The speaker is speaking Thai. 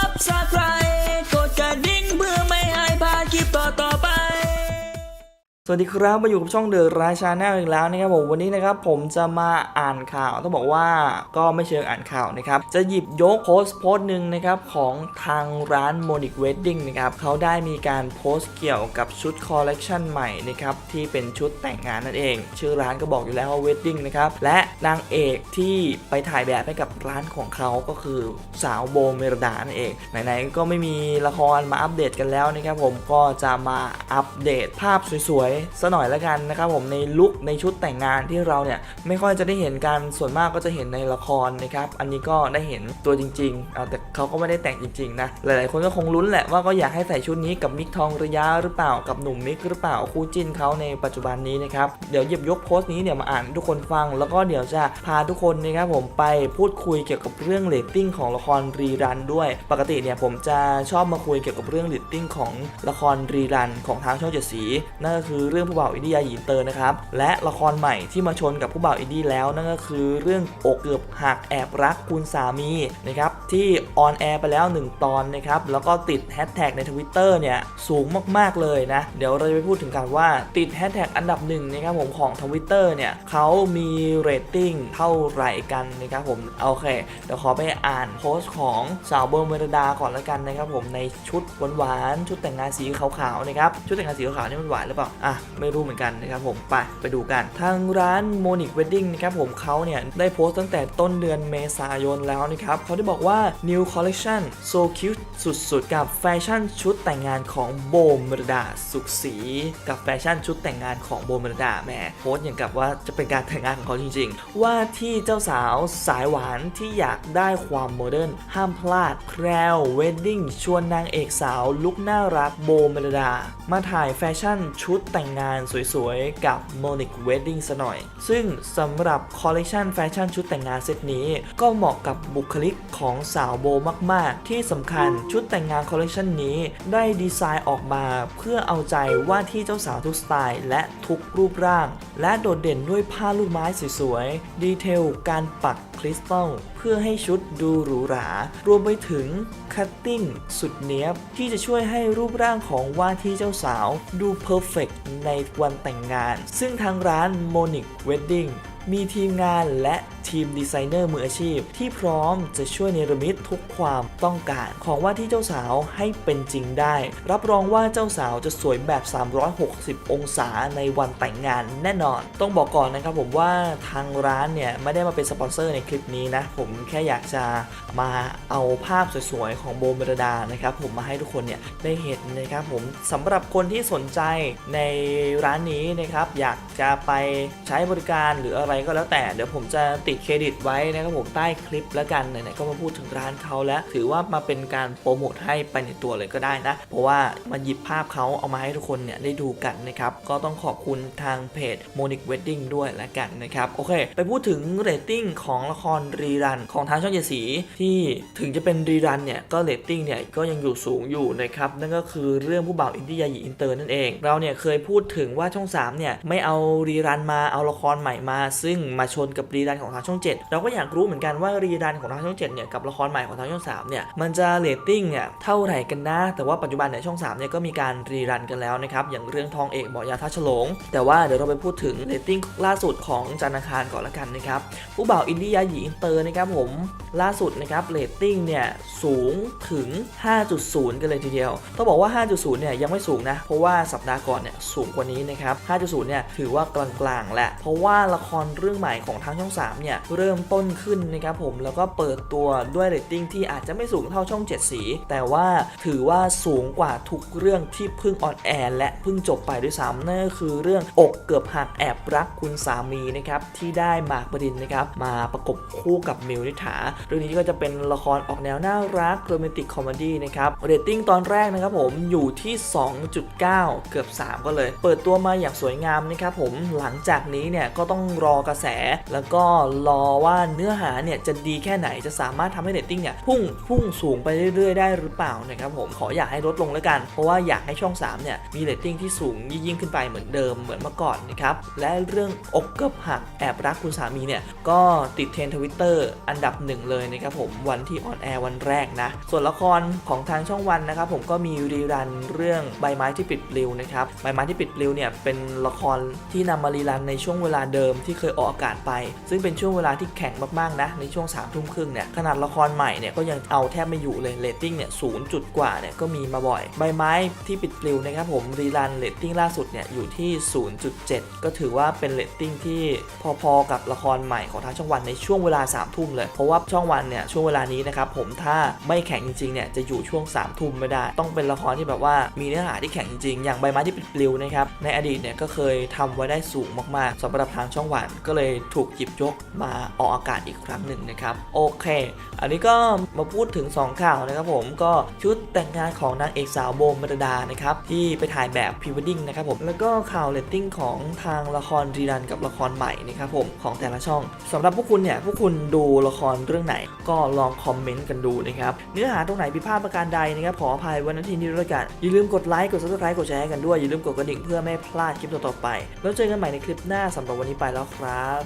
บ วัสดีครับมาอยู่กับช่องเดอะราชาแนลอีกแล้วนะครับผมวันนี้นะครับผมจะมาอ่านข่าวต้องบอกว่าก็ไม่เชิงอ่านข่าวนะครับจะหยิบยกโพสต์โพสต์หนึ่งนะครับของทางร้าน Monic Wedding นะครับเขาได้มีการโพสต์เกี่ยวกับชุดคอลเลกชันใหม่นะครับที่เป็นชุดแต่งงานนั่นเอง ชื่อร้านก็บอกอยู่แล้วว่า Wedding นะครับและนางเอกที่ไปถ่ายแบบให้กับร้านของเขาก็คือสาวโบเมรดานั่นเองไหนๆก็ไม่มีละครมาอัปเดตกันแล้วนะครับผมก็จะมาอัปเดตภาพสวยๆซะหน่อยละกันนะครับผมในลุคในชุดแต่งงานที่เราเนี่ยไม่ค่อยจะได้เห็นกันส่วนมากก็จะเห็นในละครนะครับอันนี้ก็ได้เห็นตัวจริงๆเอาแต่เขาก็ไม่ได้แต่งจริงๆนะหลายๆคนก็คงลุ้นแหละว่าก็อยากให้ใส่ชุดนี้กับมิกทองระยะหรือเปล่ากับหนุ่มมิกหรือเปล่าคู่จิ้นเขาในปัจจุบันนี้นะครับเดี๋ยวหยิบยกโพสต์นี้เนี่ยมาอ่านทุกคนฟัง แล้วก็เดี๋ยวจะพาทุกคนนะครับผมไปพูดคุยเกี่ยวกับเรื่องเรตติ้งของละครรีรันด้วย ปกติเนี่ยผมจะชอบมาคุยเกี่ยวกับเรื่องเรตติ้งของละครรีรันของทางช่องเจ็ดสีนั่นก็คือเรื่องผู้บ่าวอินเดียหยีเตอร์นะครับ และละครใหม่ที่มาชนกับผู้บ่าวอินดี้แล้วนั่นก็คือเรื่องอกเกือบหักแอบรักคุณสามีนะครับ ที่ออนแอร์ไปแล้ว 1 ตอนนะครับ แล้วก็ติดแฮชแท็กใน Twitter เนี่ย สูงมากๆเลยนะ เดี๋ยวเราจะไปพูดถึงกันว่าติดแฮชแท็กอันดับหนึ่งนะครับผมของ Twitter เนี่ยเขามีเรตติ้งเท่าไหร่กันนะครับผม โอเค เดี๋ยวขอไปอ่านโพสต์ของสาวเบอร์เมรดาก่อนแล้วกันนะครับผมในชุดหวานๆชุดแต่งงานสีขาวๆนะครับชุดแต่งงานสีขาวๆนี่มันหวานหรือเปล่าอะไม่รู้เหมือนกันนะครับผมไปไปดูกัน ทางร้าน Monic Wedding นะครับผมเขาเนี่ยได้โพสต์ตั้งแต่ต้นเดือนเมษายนแล้วนะครับเขาได้บอกว่า New Collection so cute สุดๆ กับแฟชั่นชุดแต่งงานของโบมรดาสุขศรีกับแฟชั่นชุดแต่งงานของโบมรดาแหมโพสอย่างกับว่าจะเป็นการแต่งงานของเขาจริงๆ ว่าที่เจ้าสาวสายหวานที่อยากได้ความโมเดิร์นห้ามพลาดแพรวเวดดิ้งชวนนางเอกสาวลุกน่ารักโบมรดา มาถ่ายแฟชั่นชุดแต่งงานสวยๆ กับ Monic Wedding ซะหน่อย ซึ่งสำหรับคอลเลกชันแฟชั่นชุดแต่งงานเซตนี้ ก็เหมาะกับบุคลิกของสาวโบมาก ๆ ที่สำคัญชุดแต่งงานคอลเลกชันนี้ได้ดีไซน์ออกมาเพื่อเอาใจว่าที่เจ้าสาวทุกสไตล์และทุกรูปร่าง และโดดเด่นด้วยผ้าลูกไม้สวยๆ ดีเทลการปักคริสตัลเพื่อให้ชุดดูหรูหรา รวมไปถึงคัตติ้งสุดเนี้ยบ ที่จะช่วยให้รูปร่างของว่าที่เจ้าสาวดูเพอร์เฟกในวันแต่งงาน ซึ่งทางร้าน Monic Wedding มีทีมงานและทีมดีไซเนอร์มืออาชีพ ที่พร้อมจะช่วยเนรมิตทุกความต้องการ ของว่าที่เจ้าสาวให้เป็นจริงได้ รับรองว่าเจ้าสาวจะสวยแบบ 360 องศาในวันแต่งงานแน่นอน ต้องบอกก่อนนะครับผมว่าทางร้านเนี่ย ไม่ได้มาเป็นสปอนเซอร์ในคลิปนี้นะ ผมแค่อยากจะมาเอาภาพสวยๆ ของโบเมรดานะครับผมมาให้ทุกคนเนี่ยได้เห็นนะครับผมสำหรับคนที่สนใจในร้านนี้นะครับอยากจะไปใช้บริการหรืออะไรก็แล้วแต่เดี๋ยวผมจะติติดเครดิตไว้นะครับผมใต้คลิปแล้วกันไหนๆก็มาพูดถึงร้านเขาแล้ว ถือว่ามาเป็นการโปรโมทให้ไปในตัวเลยก็ได้นะ เพราะว่ามันหยิบภาพเขาเอามาให้ทุกคนเนี่ยได้ดูกันนะครับก็ต้องขอบคุณทางเพจ Monic Wedding ด้วยละกันนะครับโอเค ไปพูดถึงเรตติ้งของละครรีรันของทางช่องเจสีที่ถึงจะเป็นรีรันเนี่ยก็เรตติ้งเนี่ยก็ยังอยู่สูงอยู่นะครับนั่นก็คือเรื่องผู้บ่าวอินดี้ยาหยีอินเตอร์นั่นเอง เราเนี่ยเคยพูดถึงว่าช่อง3เนี่ยไม่เอารีรันมาเอาละครใหม่มา ซึ่งมาชนกับรีรันของทางช่อง 7 เราก็อยากรู้เหมือนกันว่ารีรันของทางช่อง 7 เนี่ยกับละครใหม่ของทางช่อง 3 เนี่ยมันจะเรตติ้งเนี่ยเท่าไหร่กันนะ แต่ว่าปัจจุบันเนี่ยช่อง 3 เนี่ยก็มีการรีรันกันแล้วนะครับ อย่างเรื่องทองเอกบอยาท่าฉลง แต่ว่าเดี๋ยวเราไปพูดถึงเรตติ้งล่าสุดของจันทคารก่อนละกันนะครับ ผู้บ่าวอินดี้ยาหยีอินเตอร์นะครับผมล่าสุดนะครับเรตติ้งเนี่ยสูงถึง 5.0 กันเลยทีเดียวต้องบอกว่า 5.0 เนี่ยยังไม่สูงนะ เพราะว่าสัปดาห์ก่อนเนี่ยสูงกว่านี้นะครับ 5.0 เนี่ยถือว่ากลางๆแหละเพราะว่าละครเรื่องใหม่ของทางช่อง 3 เนี่ยเริ่มต้นขึ้นนะครับผมแล้วก็เปิดตัวด้วยเรตติ้งที่อาจจะไม่สูงเท่าช่อง 7 สี แต่ว่าถือว่าสูงกว่าทุกเรื่องที่เพิ่งออนแอร์และเพิ่งจบไปด้วยซ้ำนั่นก็คือเรื่องอกเกือบหักแอบรักคุณสามีนะครับที่ได้หมากปรินนะครับมาประกบคู่กับมิวนิถาเรื่องนี้ก็จะเป็นละครออกแนวน่ารักโรแมนติกคอมเมดี้นะครับเรตติ้งตอนแรกนะครับผมอยู่ที่ 2.9 เกือบ 3 ก็เลย เปิดตัวมาอย่างสวยงามนะครับผมหลังจากนี้เนี่ยก็ต้องรอกระแสแล้วก็รอว่าเนื้อหาเนี่ยจะดีแค่ไหนจะสามารถทำให้เรตติ้งเนี่ยพุ่งพุ่งสูงไปเรื่อยๆ ได้หรือเปล่านะครับผมขออยากให้ลดลงแล้วกัน เพราะว่าอยากให้ช่อง 3 เนี่ย มีเรตติ้งที่สูงยิ่งขึ้นไปเหมือนเดิมเหมือนเมื่อก่อนนะครับ และเรื่องอกเกับหักแอบรักคุณสามีเนี่ย ก็ติดเทรนทวิตเตอร์อันดับหนึ่งเลยนะครับผมวันที่ออนแอร์วันแรกนะ ส่วนละครของทางช่องวันนะครับผมก็มีรีรันเรื่องใบไม้ที่ปิดปลิวนะครับใบไม้ที่ปิดปลิวเนี่ยเป็นละครที่นำมารีรันในช่วงเวลาเดิมที่เคยออกอากาศไป ซึ่งเป็นช่วงเวลาที่แข็งมากๆนะในช่วง3ามทุ่มครึ่งเนี่ยขนาดละครใหม่เนี่ยก็ยังเอาแทบไม่อยู่เลยเรตติ้งเนี่ยศูนย์จุดกว่าเนี่ยก็มีมาบ่อย ใบไม้ที่ปิดปลิวนะครับผมรีรันเรตติ้งล่าสุดเนี่ยอยู่ที่ 0.7 ก็ถือว่าเป็นเรตติ้งที่พอๆกับละครใหม่ของทางช่องวันในช่วงเวลา3ามทุ่มเลยเพราะว่าช่องวันเนี่ยช่วงเวลานี้นะครับผมถ้าไม่แข็งจริงๆเนี่ยจะอยู่ช่วง3ามทุ่มไม่ได้ ต้องเป็นละครที่แบบว่ามีเนื้อหาที่แข็งจริงๆอย่างใบไม้ที่ปิดปลิวนะครับในอดีตเนี่ยก็เคยทำไว้ได้สูงมากๆสำหรับทางช่องวันก็เลยถูกหยิบยกมาออกอากาศอีกครั้งหนึ่งนะครับ โอเค อันนี้ก็มาพูดถึง 2 ข่าวนะครับผมก็ชุดแต่งงานของนางเอกสาวโบมบรดานะครับที่ไปถ่ายแบบพรีเวดดิ้งนะครับผมแล้วก็ข่าวเรตติ้งของทางละครรีรันกับละครใหม่นะครับผมของแต่ละช่องสำหรับพวกคุณเนี่ยพวกคุณดูละครเรื่องไหน ก็ลองคอมเมนต์กันดูนะครับเนื้อหาตรงไหนผิดพลาดประการใดนะครับขออภัยวันนาทีนี้ด้วยกันอย่าลืมกดไลค์กด subscribe กดแชร์กันด้วยอย่าลืมกดกระดิ่งเพื่อไม่พลาดคลิปต่อๆไป แล้วเจอกันใหม่ในคลิปหน้าสำหรับวันนี้ไปแล้วครับ